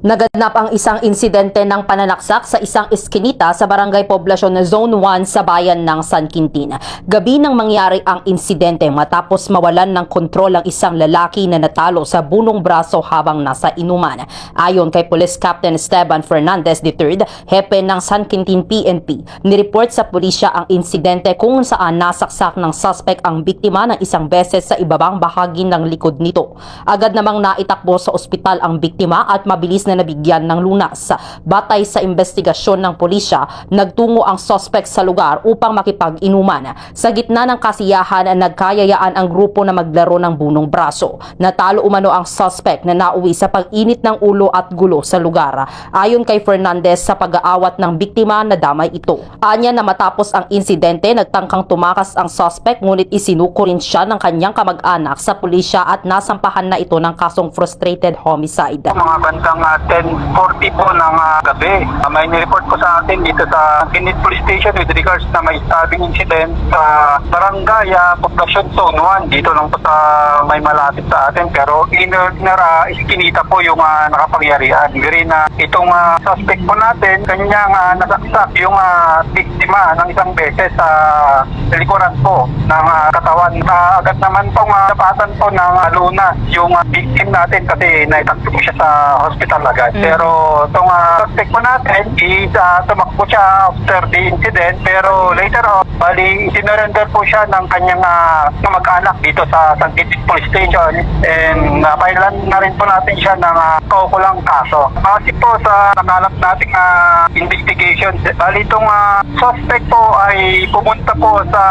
Naganap ang isang insidente ng pananaksak sa isang iskinita sa Barangay Poblasyon na Zone 1 sa bayan ng San Quintin. Gabi nang mangyari ang insidente matapos mawalan ng kontrol ang isang lalaki na natalo sa bunong braso habang nasa inuman. Ayon kay Police Captain Esteban Fernandez III, hepe ng San Quintin PNP, nireport sa pulisya ang insidente kung saan nasaksak ng suspect ang biktima ng isang beses sa ibabang bahagi ng likod nito. Agad namang naitakbo sa ospital ang biktima at mabilis na nabigyan ng lunas. Batay sa investigasyon ng pulisya, nagtungo ang suspect sa lugar upang makipag-inuman. Sa gitna ng kasiyahan, nagkayayaan ang grupo na maglaro ng bunong braso. Natalo umano ang suspect na nauwi sa pag-init ng ulo at gulo sa lugar. Ayon kay Fernandez sa pag-aawat ng biktima na damay ito. Anya na matapos ang insidente, nagtangkang tumakas ang suspect ngunit isinuko rin siya ng kanyang kamag-anak sa pulisya at nasampahan na ito ng kasong frustrated homicide. mga bandang ah, 10.40 po ng ah, gabi. Ah, may nireport po sa atin dito sa Kinit Police Station with regards na may sabing incident sa Barangay ah, Poblacion Zone 1. Dito lang po sa may malapit sa atin pero inner na iskinita po yung ah, nakapangyarihan. Giri na itong ah, suspect po natin, kanyang uh, nasaksak yung ah, biktima ng isang beses sa likuran po ng ah, katawan. Ah, agad naman pong uh, napatan po ng ah, lunas yung ah, victim natin kasi naitakbo siya sa hospital agad. Pero itong uh, suspect po natin is uh, tumakbo siya after the incident pero later on, bali sinurrender po siya ng kanyang uh, kamag-anak dito sa San Quintin Police Station and napailan na rin po natin siya ng uh, kaukulang kaso. Kasi po sa nakalap nating uh, investigation, bali itong uh, suspect po ay pumunta po sa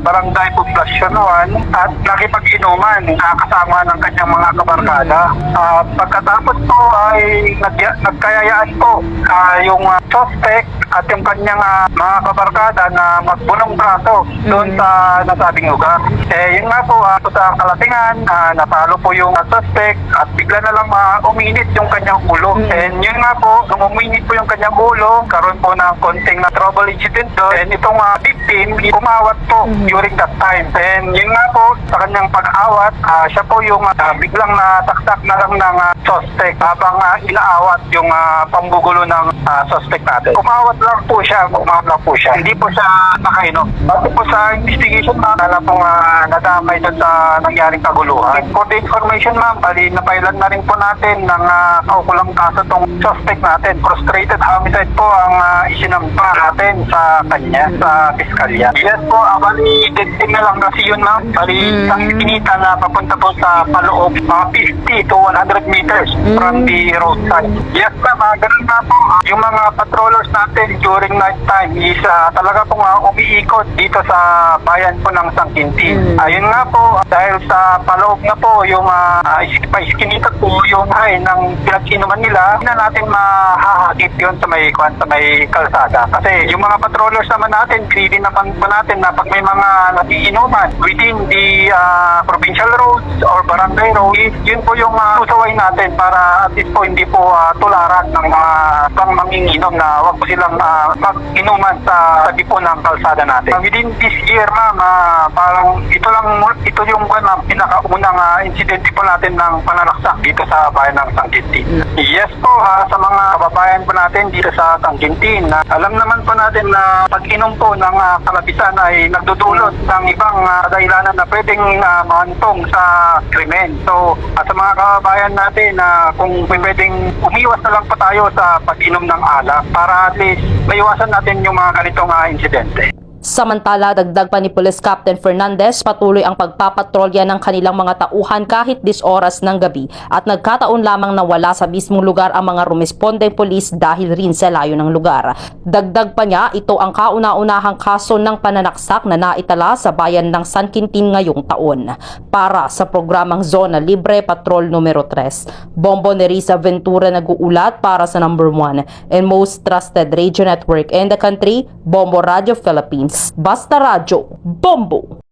Barangay Poblacion 1 at nakipag-inuman uh, kasama ng kanyang mga kabarkada. Ah, pagkatapos po ay nag nagkayayaan po ah, yung ah, suspect at yung kanyang ah, mga kabarkada na magbunong braso doon sa nasabing lugar. Eh, yun nga po, ah, sa kalasingan, ah, natalo po yung suspect at bigla na lang ah, uminit yung kanyang ulo. And yun nga po, nung uminit po yung kanyang ulo, karoon po ng konting na trouble incident doon. And itong ah, victim, umawat po during that time. And yun nga po, sa kanyang pag-awat, ah, siya po yung ah, biglang nasaksak na lang ng ah, suspect habang ah, inaawat yung ah, pambugulo ng ah, suspect natin. Umawat lang po siya, umawat lang po siya. Hindi po siya nakainom. Base po sa investigation ma'am, wala pong ah, nadamay doon sa nangyaring kaguluhan. For the information ma'am, bali napailan na rin po natin ng uh, kaukulang kaso tong suspect natin. Frustrated homicide po ang uh, isinampa natin sa kanya, sa piskalya. Yes po, uh, bali detective na lang kasi yun ma'am. Bali isang kinita na papunta po sa paloob, mga 50 to 100 meters from the roadside. Yes ma'am, uh, ganun nga po. ah, yung mga patrollers natin during night time is ah, talaga pong uh, umiikot dito sa bayan po ng San Quintin. Ayun nga po, dahil sa paloob na po yung uh, iskinita po yung ay ng pinag-inuman nila, hindi na natin mahahagip yun sa may, kwan, sa may kalsada. Kasi yung mga patrollers naman natin, pinili naman po natin na pag may mga nagiinuman within the ah, provincial roads or barangay roads, yun po yung uh, usaway natin para at least po hindi po ah, tularan ng mga pang manginginom na wag po silang ah, mag-inuman sa tabi po ng kalsada natin. Uh, within this year, ma'am, ah, parang ito lang, ito yung ma'am, pinakaunang ah, insidente po natin ng pananaksak dito sa bayan ng San Quintin. Yes po, ah, sa mga kababayan po natin dito sa na alam naman po natin na pag-inom po ng uh, kalabisan ay nagdudulot ng ibang ah, dahilanan na pwedeng uh, mahantong sa krimen. So, ah, sa mga kababayan natin na kung pwedeng umiwas na lang po tayo sa pag-inom ng alak para at least maiwasan natin yung mga ganitong ah, insidente. Samantala, dagdag pa ni Police Captain Fernandez, patuloy ang pagpapatrolya ng kanilang mga tauhan kahit 10 oras ng gabi at nagkataon lamang na wala sa mismong lugar ang mga rumespondeng polis dahil rin sa layo ng lugar. Dagdag pa niya, ito ang kauna-unahang kaso ng pananaksak na naitala sa bayan ng San Quintin ngayong taon. Para sa programang Zona Libre Patrol numero 3, Bombo Nerissa Ventura nag-uulat para sa number 1 and most trusted radio network in the country, Bombo Radio Philippines. ಬಸ್ತರಾಜು ಬೊಂಬು